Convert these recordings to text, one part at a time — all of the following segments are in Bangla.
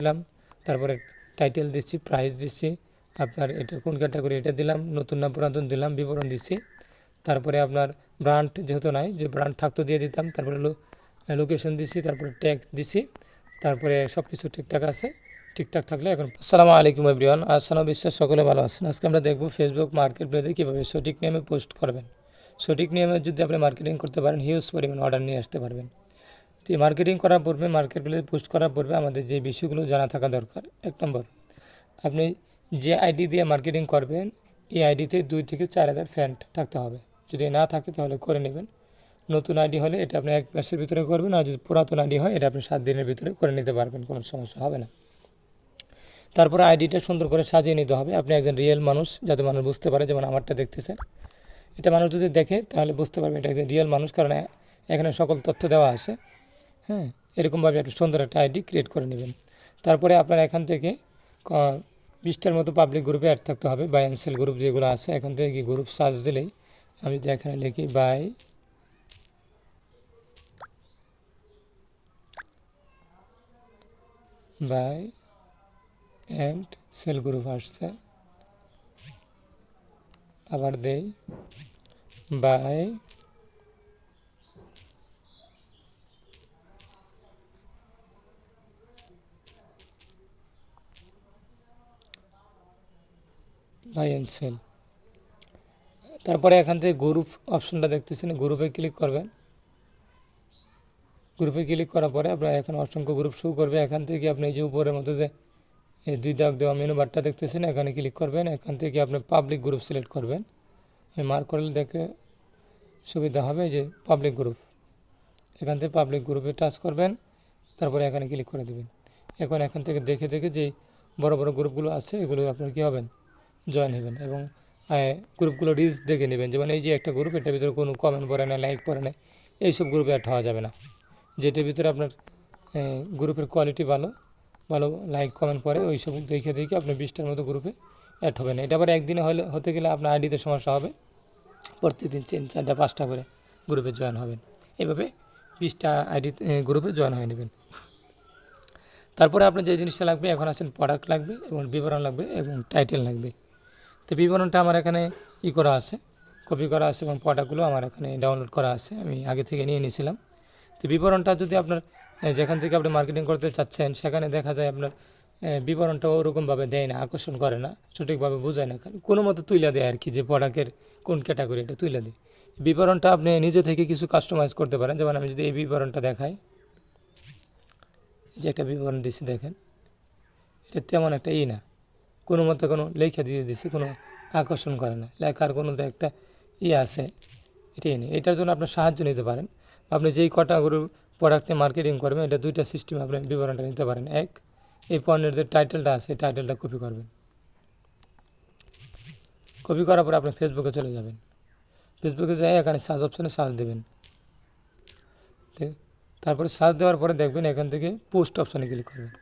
দিলাম, তারপরে টাইটেল দিচ্ছি প্রাইস দিচ্ছি, আপনার এটা কোন ক্যাটাগরি এটা দিলাম, নতুন না পুরাতন দিলাম, বিবরণ দিচ্ছি। তারপরে আপনার ব্র্যান্ড যেহেতু নাই, যে ব্র্যান্ড থাকতো দিয়ে দিতাম, তারপরে লোকেশন দিচ্ছি, তারপরে ট্যাগ দিচ্ছি, তারপরে সব কিছু ঠিকঠাক আছে। ঠিকঠাক থাকলে এখন আসসালামু আলাইকুম এভরিওয়ান আসানো বিশ্বাস, সকলে ভালো আছেন। আজকে আমরা দেখব ফেসবুক মার্কেট প্লেসে কীভাবে সঠিক নিয়মে পোস্ট করবেন। সঠিক নিয়মে যদি আপনি মার্কেটিং করতে পারেন হিউজ পরিমাণ অর্ডার নিয়ে আসতে পারবেন। তো মার্কেটিং করার পূর্বে মার্কেট প্লেসে পোস্ট করার পূর্বে আমাদের যে বিষয়গুলো জানা থাকা দরকার। এক নম্বর, আপনি যে আইডি দিয়ে মার্কেটিং করবেন, এই আইডিতে দুই থেকে চার হাজার ফ্যান থাকতে হবে। যদি না থাকে তাহলে করে নেবেন। নতুন আইডি হলে এটা আপনি এক মাসের ভিতরে করবেন, আর যদি পুরাতন আইডি হয়, এটা আপনি সাত দিনের ভিতরে করে নিতে পারবেন, কোনো সমস্যা হবে না। তারপরে আইডিটা সুন্দর করে সাজিয়ে নিতে হবে। আপনি একজন রিয়েল মানুষ, যাতে মানুষ বুঝতে পারে যেমন আমারটা দেখতেছে এটা মানুষ যদি দেখে, তাহলে বুঝতে পারবে এটা একজন রিয়েল মানুষ, কারণ এখানে সকল তথ্য দেওয়া আছে। হ্যাঁ এরকমভাবে একটা সুন্দর একটা আইডি ক্রিয়েট করে নেবেন। তারপরে আপনার এখান থেকে বিশটার মতো পাবলিক গ্রুপে অ্যাড থাকতে হবে বাই অ্যান্ড সেল গ্রুপ যেগুলো আছে, এখান থেকে কি গ্রুপ সার্চ দিলেই আমি যদি এখানে লিখি buy buy and sell group আসছে। আবার দেই বাই অ্যান্ড সেল তারপরে এখান থেকে গ্রুপ অপশনটা দেখতেছেন। গ্রুপে ক্লিক করবেন। গ্রুপে ক্লিক করার পরে আপনার এখানে অসংখ্য গ্রুপ শো করবে। এখান থেকে আপনি এই যে উপরের মতো যে, এই দুই দাগ দেওয়া মেনু বারটা দেখতেছেন, এখানে ক্লিক করবেন। এখান থেকে আপনি পাবলিক গ্রুপ সিলেক্ট করবেন। মার্ক করলে দেখে সুবিধা হবে যে পাবলিক গ্রুপ এখান থেকে পাবলিক গ্রুপে টাচ করবেন। তারপরে এখানে ক্লিক করে দেবেন। এখন এখান থেকে দেখে দেখে যে বড় বড় গ্রুপগুলো আছে, এগুলো আপনার কী হবেন? জয়েন হবেন এবং গ্রুপগুলো রিচ দেখে নেবেন। যেমন এই যে একটা গ্রুপ এটার ভিতরে কোনো কমেন্ট পড়ে না লাইক পড়ে না এইসব গ্রুপে অ্যাড হওয়া যাবে না। যেটার ভিতরে আপনার গ্রুপের কোয়ালিটি ভালো ভালো লাইক কমেন্ট পড়ে ওই সব দেখে দেখে আপনি বিশটার মতো গ্রুপে অ্যাড হবেন। এটা আবার একদিনে হলে, হতে গেলে আপনার আইডিতে সমস্যা হবে। প্রত্যেকদিন তিন, চারটা, পাঁচটা করে গ্রুপে জয়েন হবেন। এভাবে বিশটা আইডি গ্রুপে জয়েন হয়ে নেবেন। তারপরে আপনার যে জিনিসটা লাগবে, এখন আছেন প্রোডাক্ট লাগবে এবং বিবরণ লাগবে এবং টাইটেল লাগবে। তো বিবরণটা আমার এখানে ই করা আছে কপি করা আছে এবং প্রোডাক্টগুলো আমার এখানে ডাউনলোড করা আছে, আমি আগে থেকে নিয়ে নিয়েছিলাম। তো বিবরণটা যদি আপনার যেখান থেকে আপনি মার্কেটিং করতে চাচ্ছেন, সেখানে দেখা যায় আপনার বিবরণটা ওরকমভাবে দেয় না, আকর্ষণ করে না, সঠিকভাবে বোঝায় না কোনো মতো তুলে দেয় আর কি যে প্রোডাক্টের কোন ক্যাটাগরি এটা তুলে দেয় বিবরণটা আপনি নিজে থেকে কিছু কাস্টমাইজ করতে পারেন, যেমন আমি যদি এই বিবরণটা দেখাই যে একটা বিবরণ দিচ্ছি দেখেন, এটা তেমন একটা ই না। কোনো মতো কোনো লেখা দিয়ে দিচ্ছে কোনো আকর্ষণ করে না। লেখার কোনো তো একটা ইয়ে আছে, এটাই নেই। এটার জন্য আপনার সাহায্য নিতে পারেন। আপনি যেই কটাগুলো প্রোডাক্টে মার্কেটিং করবেন, এটা দুইটা সিস্টেম আপনি বিবরণটা নিতে পারেন। এক, এই পণ্যের যে টাইটেলটা আছে টাইটেলটা কপি করবেন। কপি করার পরে আপনি ফেসবুকে চলে যাবেন। ফেসবুকে যাই, এখানে সার্চ অপশানে সার্চ দেবেন। ঠিক তারপরে সার্চ দেওয়ার পরে দেখবেন এখান থেকে পোস্ট অপশানে ক্লিক করবেন।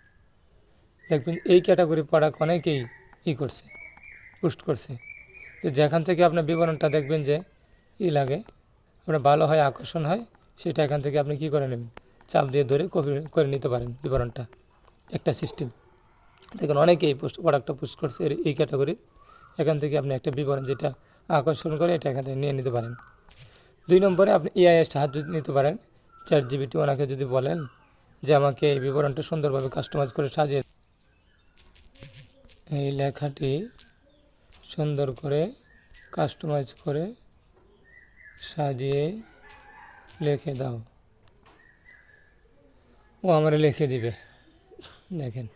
দেখবেন এই ক্যাটাগরি প্রোডাক্ট অনেকেই ই করছে পোস্ট করছে। তো যেখান থেকে আপনার বিবরণটা দেখবেন যে ই লাগে, আপনার ভালো হয়, আকর্ষণ হয়, সেটা এখান থেকে আপনি কী করে নেবেন? চাপ দিয়ে ধরে কপি করে নিতে পারেন বিবরণটা, একটা সিস্টেম দেখুন অনেকেই পোস্ট প্রোডাক্টটা পোস্ট করছে এই ক্যাটাগরির এখান থেকে আপনি একটা বিবরণ যেটা আকর্ষণ করে এটা এখান থেকে নিয়ে নিতে পারেন। দুই নম্বরে আপনি এআই এর সাহায্য নিতে পারেন। চ্যাট জিবিটি ওনাকে যদি বলেন যে আমাকে এই বিবরণটা সুন্দরভাবে কাস্টমাইজ করে সাজিয়ে এই লেখাটি সুন্দর করে কাস্টমাইজ করে সাজিয়ে লিখে দাও। ও আমার লিখে দিবে। দেখেন।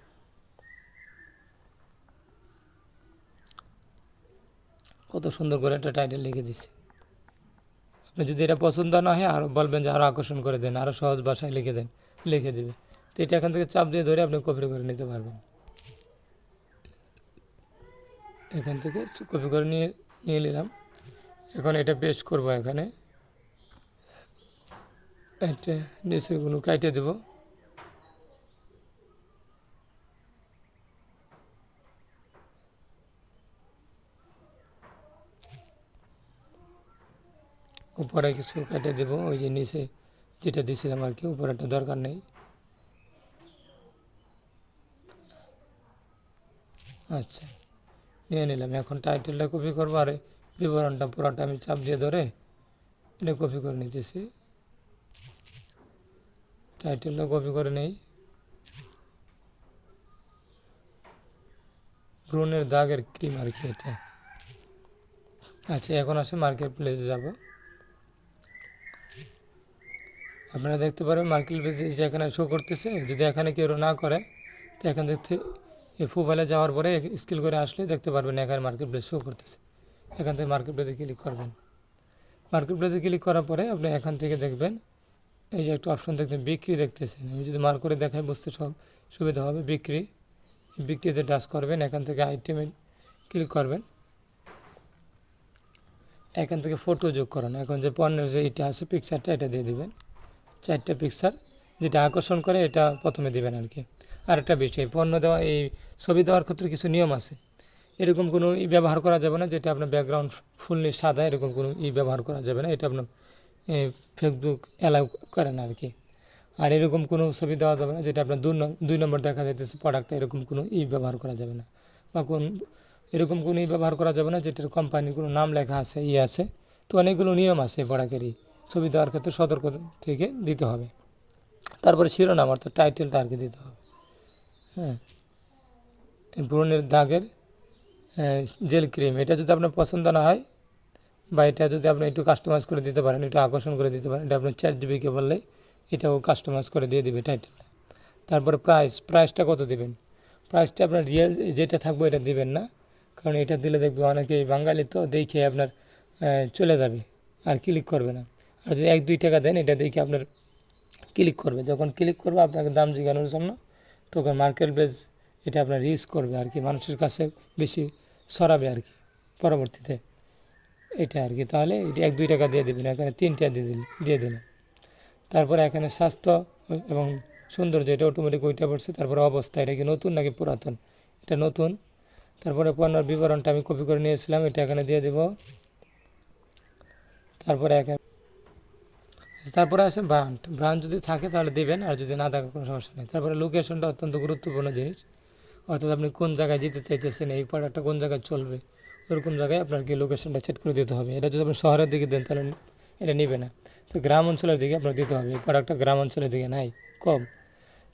কত সুন্দর করে একটা টাইটেল লিখে দিছে। আপনি যদি এটা পছন্দ না হয় আরও বলবেন যে আরও আকর্ষণ করে দেন আরও সহজ ভাষায় লিখে দেন, লিখে দিবে। তো এটা এখান থেকে চাপ দিয়ে ধরে আপনি কপি করে নিতে পারবেন। এখান থেকে কপি করে নিয়ে নিয়ে নিলাম। এখন এটা পেস্ট করব এখানে। এটা নিচেগুলো কাটে দেব। উপরে কিছু কেটে দেব, ওই যে নিচে যেটা দিয়েছিলাম আর কি উপরেটা দরকার নেই। আচ্ছা। নিয়ে নিলাম। এখন টাইটেলটা কপি করব আর বিবরণটা পুরোটা আমি চাপ দিয়ে ধরে এটা কপি করে নিতেছি। টাইটেলটা কপি করে নেই। ব্রুনের দাগের ক্রিম আর কি এটা। আচ্ছা এখন আসে মার্কেট প্লেসে যাব। আপনারা দেখতে পারেন মার্কেট প্লেসে এখানে শো করতেছে, যদি এখানে কেউ না করে, তো এখান থেকে এই প্রোফাইলে যাওয়ার পরে স্কিল করে আসলে দেখতে পারবেন এখানে মার্কেট প্লেস শো করতেছে। এখান থেকে মার্কেট প্লেসে ক্লিক করবেন। মার্কেট প্লেসে ক্লিক করার পরে আপনি এখান থেকে দেখবেন, এই যে একটা অপশন দেখতে বিক্রি দেখতেছেন। আমি যদি মার্ক করে দেখাই, বুঝতে সব সুবিধা হবে, বিক্রি। বিক্রিতে টাচ করবেন, এখান থেকে আইটেমে ক্লিক করবেন। এখান থেকে ফটো যোগ করান। এখন যে পণ্যের যে এটা আছে পিকচারটা এটা দিয়ে দিবেন। চারটা পিকচার যেটা আকর্ষণ করে, এটা প্রথমে দিবেন আর কি। আর একটা বিষয়, পণ্য দেওয়া, এই ছবি দেওয়ার ক্ষেত্রে কিছু নিয়ম আছে? এরকম কোনো ই ব্যবহার করা যাবে না যেটা আপনার ব্যাকগ্রাউন্ড ফুললি সাদা, এরকম কোনো ই ব্যবহার করা যাবে না, এটা আপনার ফেসবুক অ্যালাউ করে না আর কি আর এরকম কোনো ছবি দেওয়া যাবে না যেটা আপনার দুই নম্বর দেখা যাইতেছে প্রোডাক্টটা এরকম কোনো ই ব্যবহার করা যাবে না। বা কোন, এরকম কোনো ই ব্যবহার করা যাবে না যেটার কোম্পানির কোনো নাম লেখা আছে, ই আছে, তো অনেকগুলো নিয়ম আছে প্রোডাক্টেরই ছবি দেওয়ার ক্ষেত্রে সতর্ক থেকে দিতে হবে। তারপরে শিরোনাম অর্থাৎ টাইটেলটা আর কি দিতে হবে। হ্যাঁ। ব্রণের দাগের জেল ক্রিম। এটা যদি আপনার পছন্দ না হয়, বা এটা যদি আপনি একটু কাস্টমাইজ করে দিতে পারেন, একটু আকর্ষণ করে দিতে পারেন, এটা আপনার চ্যাট জিবিকে বললে এটাও কাস্টমাইজ করে দিয়ে দেবে টাইটেলটা তারপরে প্রাইস প্রাইসটা কত দেবেন? প্রাইসটা আপনার রিয়েল যেটা থাকবে এটা দিবেন না। কারণ এটা দিলে দেখবে অনেকে বাঙালি তো, দেখে আপনার চলে যাবে, আর ক্লিক করবে না। আর যদি এক দুই টাকা দেন, এটা দেখে আপনার ক্লিক করবে। যখন ক্লিক করবে, আপনাকে দাম জিজ্ঞানোর জন্য তখন মার্কেট বেস এটা আপনার রিস্ক করবে আর কি, মানুষের কাছে বেশি সরাবে আর কি, পরবর্তীতে এটা আর কি। তাহলে এটা এক, দুই টাকা দিয়ে দেবেন, এখানে তিনটা দিয়ে দিল দিয়ে দিলাম তারপরে এখানে স্বাস্থ্য এবং সৌন্দর্য, এটা অটোমেটিক ওইটা পড়ছে, তারপরে অবস্থা, এটা কি নতুন নাকি পুরাতন? এটা নতুন। তারপরে পণ্যের বিবরণটা আমি কপি করে নিয়েছিলাম, এটা এখানে দিয়ে দেব। তারপরে এখানে তারপরে আছে ব্রান্ড। ব্রান্ড যদি থাকে তাহলে দিবেন, আর যদি না থাকে কোনো সমস্যা নেই। তারপরে লোকেশনটা অত্যন্ত গুরুত্বপূর্ণ জিনিস। অর্থাৎ আপনি কোন জায়গায় যেতে চাইতেছেন, এই প্রোডাক্টটা কোন জায়গায় চলবে, ওরকম জায়গায় আপনাকে লোকেশনটা সেট করে দিতে হবে। এটা যদি আপনি শহরের দিকে দেন তাহলে এটা নেবে না। তো গ্রাম অঞ্চলের দিকে আপনার দিতে হবে। এই প্রোডাক্টটা গ্রাম অঞ্চলের দিকে নাই, কম।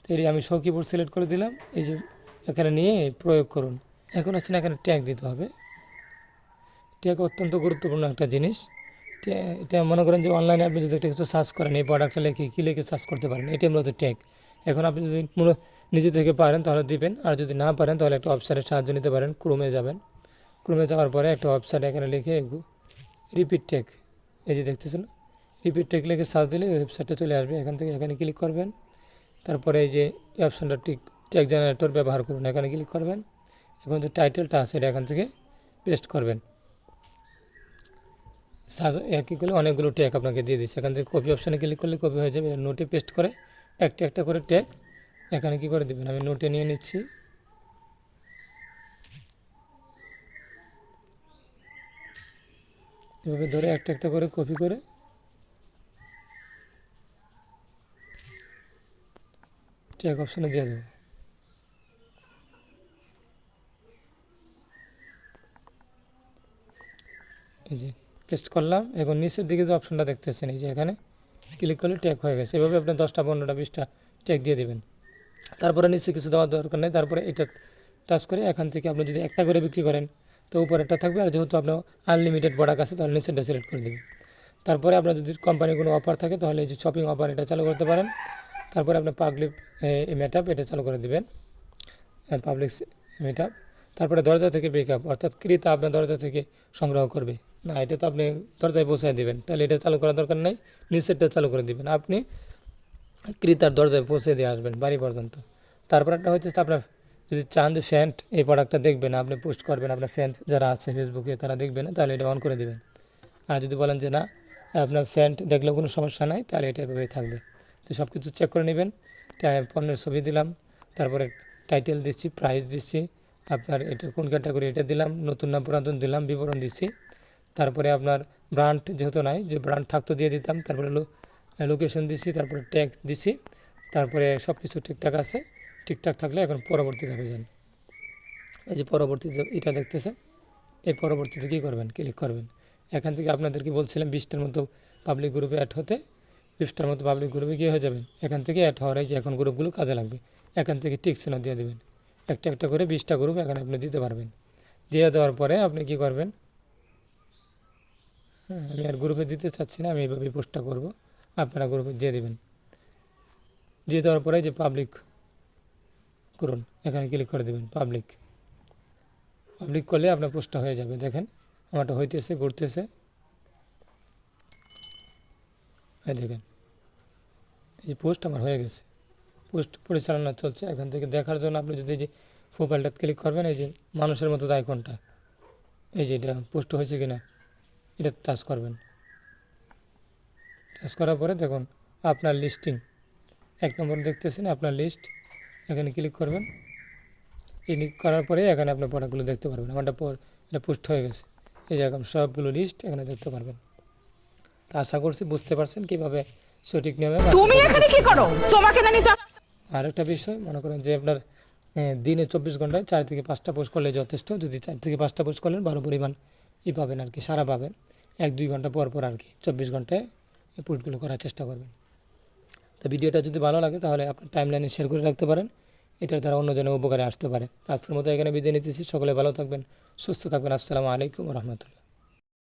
তো এটি আমি সখীপুর সিলেক্ট করে দিলাম। এই যে এখানে নিয়ে প্রয়োগ করুন। এখন হচ্ছে না এখানে ট্যাগ দিতে হবে। ট্যাগ অত্যন্ত গুরুত্বপূর্ণ একটা জিনিস। এটা মনে করেন যে অনলাইনে আপনি যদি একটা কিছু সার্চ করেন এই প্রোডাক্টটা লিখে কী লিখে সার্চ করতে পারেন, এটাই মূলত ট্যাগ এখন আপনি যদি মূলত নিজে থেকে পারেন তাহলে দিবেন, আর যদি না পারেন তাহলে একটা ওয়েবসাইটের সাহায্য নিতে পারেন ক্রোমে যাবেন। ক্রোমে যাওয়ার পরে একটা ওয়েবসাইট এখানে লিখে রিপিট টেক এই যে দেখতেছেন রিপিট টেক লিখে সার্চ দিলে ওয়েবসাইটটা চলে আসবে। এখান থেকে এখানে ক্লিক করবেন। তারপরে এই যে অপশানটা টিক টেক জেনারেটর ব্যবহার করুন, এখানে ক্লিক করবেন। এখন যে টাইটেলটা আছে এটা এখান থেকে পেস্ট করবেন। একই করলে অনেকগুলো ট্যাগ আপনাকে দিয়ে দিচ্ছে। এখান থেকে কপি অপশানে ক্লিক করলে কপি হয়ে যাবে। নোটে পেস্ট করে একটা একটা করে ট্যাগ এখানে কি করে দেবেন? আমি নোটে নিয়ে নিচ্ছি। এভাবে ধরে একটা একটা করে কপি করে। ট্যাগ অপশানে দিয়ে দেবো। এই যে। পেস্ট করলাম এখন নিচের দিকে যে অপশনটা দেখতেছেন, এই যে এখানে ক্লিক করলে ট্যাগ হয়ে গেছে। এভাবে আপনি দশটা, পনেরোটা, বিশটা ট্যাগ দিয়ে দেবেন। তারপরে নিচে কিছু দেওয়ার দরকার নেই। তারপরে এটা টাচ করে এখান থেকে আপনি যদি একটা করে বিক্রি করেন, তো উপরেরটা থাকবে। আর যেহেতু আপনার আনলিমিটেড প্রোডাক্ট আছে, তাহলে নিচেরটা সিলেক্ট করে দেবেন। তারপরে আপনার যদি কোম্পানির কোনো অফার থাকে, তাহলে এই যে শপিং অফার এটা চালু করতে পারেন। তারপরে আপনার পাবলিক মেটআপ এটা চালু করে দেবেন। পাবলিক মেটআপ তারপরে দরজা থেকে পিক আপ অর্থাৎ ক্রেতা আপনার দরজা থেকে সংগ্রহ করবে। না, এটা তো আপনি দরজায় পৌঁছায় দেবেন। তাহলে এটা চালু করার দরকার নেই নিচেরটা চালু করে দিবেন। আপনি ক্রেতার দরজায় পৌঁছে দিয়ে আসবেন বাড়ি পর্যন্ত। তারপর একটা হচ্ছে আপনার যদি চান যে ফ্যান্ট, এই প্রোডাক্টটা দেখবেন, আপনি পোস্ট করবেন, আপনার ফ্যান যারা আছে ফেসবুকে তারা দেখবেন, তাহলে এটা অন করে দেবেন। আর যদি বলেন যে না, আপনার ফ্যান্ট দেখলেও কোনো সমস্যা নাই, তাহলে এটা এভাবেই থাকবে। তো সব কিছু চেক করে নেবেন পণ্যের ছবি দিলাম, তারপরে টাইটেল দিচ্ছি প্রাইস দিচ্ছি, আপনার এটা কোন ক্যাটাগরি এটা দিলাম, নতুন না পুরাতন দিলাম, বিবরণ দিচ্ছি। তারপরে আপনার ব্র্যান্ড যেহেতু নাই, যে ব্র্যান্ড থাকতো দিয়ে দিতাম, তারপরে লোকেশন দিচ্ছি তারপরে ট্যাগ দিচ্ছি তারপরে সব কিছু ঠিকঠাক আছে, ঠিকঠাক থাকলে এখন পরবর্তী ধাপে যান। এই যে পরবর্তীতে এটা দেখতেছেন, এই পরবর্তীতে কী করবেন? ক্লিক করবেন। এখান থেকে আপনাদেরকে বলছিলাম বিশটার মতো পাবলিক গ্রুপে অ্যাড হতে, বিশটার মতো পাবলিক গ্রুপে কী হয়ে যাবেন এখান থেকে অ্যাড হওয়ার যে এখন গ্রুপগুলো কাজে লাগবে, এখান থেকে টিক চিহ্ন দিয়ে দেবেন। একটা একটা করে বিশটা গ্রুপ এখানে আপনি দিতে পারবেন। দিয়ে দেওয়ার পরে আপনি কি করবেন? হ্যাঁ আমি আর গ্রুপে দিতে চাচ্ছি না, আমি এইভাবে পোস্টটা করব। আপনারা গ্রুপে দিয়ে দেবেন। দিয়ে দেওয়ার পরে যে পাবলিক করুন, এখানে ক্লিক করে দেবেন পাবলিক পাবলিক করলে আপনার পোস্টটা হয়ে যাবে, দেখেন, আমারটা হইতেছে, ঘুরতেছে। এই দেখেন, এই যে পোস্ট আমার হয়ে গেছে। পোস্ট পরিচালনা চলছে, এখান থেকে দেখার জন্য আপনি যদি যে প্রোফাইলটা ক্লিক করবেন, এই যে মানুষের মতো আইকনটা এই যে এটা পোস্ট হয়েছে কিনা এটা টাচ করবেন। টাচ করার পরে দেখুন আপনার লিস্টিং এক নম্বর দেখতেছেন আপনার লিস্ট এখানে ক্লিক করবেন। ক্লিক করার পরে এখানে আপনার প্রোডাক্টগুলো দেখতে পারবেন। আমারটা পর এটা পুষ্ট হয়ে গেছে। এই যে এখন সবগুলো লিস্ট এখানে দেখতে পারবেন। তা আশা করছি বুঝতে পারছেন কীভাবে সঠিক নিয়মে তুমি এখানে কি করো? তোমাকে না নিতে আর একটা বিষয় মনে করেন যে আপনার দিনে চব্বিশ ঘন্টায় চার থেকে পাঁচটা পোস্ট করলে যথেষ্ট। যদি চার থেকে পাঁচটা পোস্ট করলেন ভালো পরিমাণ ই পাবেন আর কি সারা পাবেন। এক, দুই ঘণ্টা পর পর আর কি, চব্বিশ ঘন্টায় এই পোস্টগুলো করার চেষ্টা করবেন। তো ভিডিওটা যদি ভালো লাগে তাহলে আপনার টাইম লাইনে শেয়ার করে রাখতে পারেন। এটার দ্বারা অন্যজনের উপকারে আসতে পারে। আজকের মতো এখানে বিদায় নিতেছি। সকলে ভালো থাকবেন, সুস্থ থাকবেন। আসসালামু আলাইকুম রহমতুল্লাহ।